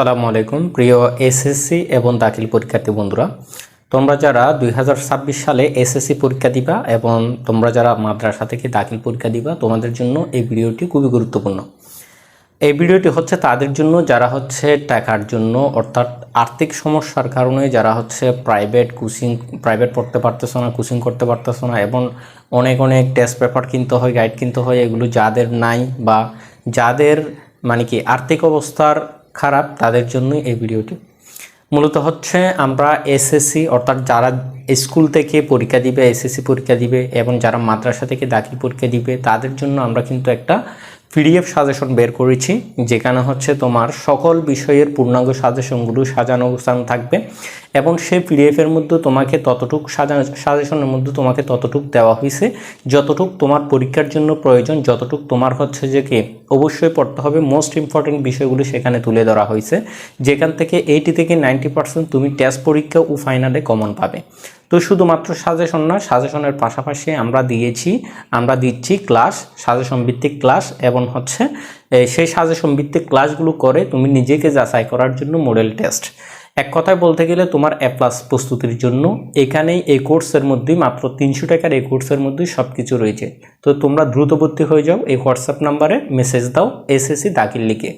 সালামু আলাইকুম, প্রিয় এসএসসি এবং দাখিল পরীক্ষার্থী বন্ধুরা। তোমরা যারা দুই হাজার ছাব্বিশ সালে এসএসসি পরীক্ষা দিবা এবং তোমরা যারা মাদ্রাসা থেকে দাখিল পরীক্ষা দিবা, তোমাদের জন্য এই ভিডিওটি খুবই গুরুত্বপূর্ণ। এই ভিডিওটি হচ্ছে তাদের জন্য, যারা হচ্ছে টাকার জন্য, অর্থাৎ আর্থিক সমস্যার কারণে যারা হচ্ছে প্রাইভেট কোচিং প্রাইভেট পড়তে পারতেছো না কোচিং করতে পারতেছো না, এবং অনেক অনেক টেস্ট পেপার কিনতে হয় গাইড কিনতে হয়, এগুলো যাদের নাই বা যাদের মানে কি আর্থিক অবস্থার খারাপ তাদের জন্যই এই ভিডিওটি। মূলত হচ্ছে আমরা এসএসসি অর্থাৎ যারা স্কুল থেকে পরীক্ষা দিবে, এসএসসি পরীক্ষা দিবে এবং যারা মাদ্রাসা থেকে দাখিল পরীক্ষা দিবে, তাদের জন্য আমরা কিন্তু একটা পিডিএফ সাজেশন বের করেছি, যেখানে হচ্ছে তোমার সকল বিষয়ের পূর্ণাঙ্গ সাজেশনগুলো সাজানো অবস্থান থাকবে। এবং সেই পিডিএফের মধ্যে তোমাকে ততটুক সাজানো সাজেশনের মধ্যে তোমাকে ততটুক দেওয়া হয়েছে। যতটুক তোমার পরীক্ষার জন্য প্রয়োজন, যতটুক তোমার হচ্ছে যে কে অবশ্যই পড়তে হবে। মোস্ট ইম্পর্টেন্ট বিষয়গুলো সেখানে তুলে ধরা হয়েছে। যেখান থেকে এইটি থেকে নাইনটি পার্সেন্ট তুমি টেস্ট পরীক্ষা ও ফাইনালে কমন পাবে। তো শুধুমাত্র সাজেশন না সাজেশনের পাশাপাশি আমরা দিয়েছি, আমরা দিচ্ছি ক্লাস সাজেশন ভিত্তিক ক্লাস এবং হচ্ছে সেই সাজেশন ভিত্তিক ক্লাসগুলো করে তুমি নিজেকে যাচাই করার জন্য মডেল টেস্ট এক কথায় বলতে গেলে তোমার এ প্লাস প্রস্তুতির জন্য এখানেই এই কোর্সের মধ্যেই মাত্র তিনশো টাকার এই কোর্সের মধ্যেই সব কিছু রয়েছে। তো তোমরা দ্রুতবর্তী হয়ে যাও, এই হোয়াটসঅ্যাপ নাম্বারে মেসেজ দাও এসএসসি দাখিল লিখে।